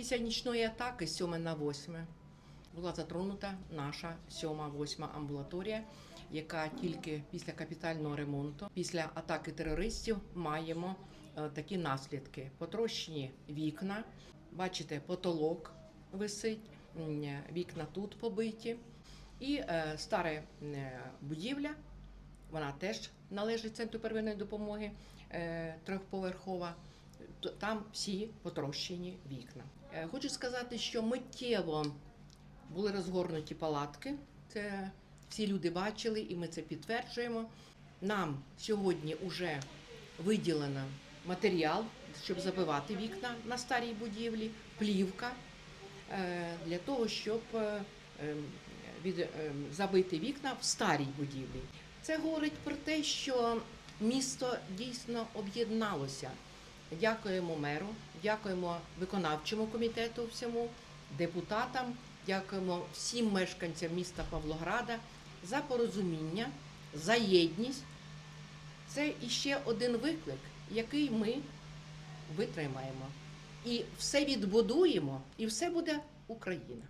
Після нічної атаки 7 на 8 була затронута наша 7-8 амбулаторія, яка тільки після капітального ремонту, після атаки терористів маємо е, такі наслідки: потрощені вікна, бачите, потолок висить, вікна тут побиті, і е, стара е, будівля. Вона теж належить центру первинної допомоги е, трьохповерхова. Там всі потрощені вікна. Е, Хочу сказати, що миттєво були розгорнуті палатки. Це всі люди бачили, і ми це підтверджуємо. Нам сьогодні вже виділено матеріал, щоб забивати вікна на старій будівлі, плівка е, для того, щоб е, ем, ем, забити вікна в старій будівлі. Це говорить про те, що місто дійсно об'єдналося. Дякуємо меру, дякуємо виконавчому комітету всьому, депутатам, дякуємо всім мешканцям міста Павлограда за порозуміння, за єдність. Це іще один виклик, який ми витримаємо. І все відбудуємо, і все буде Україна.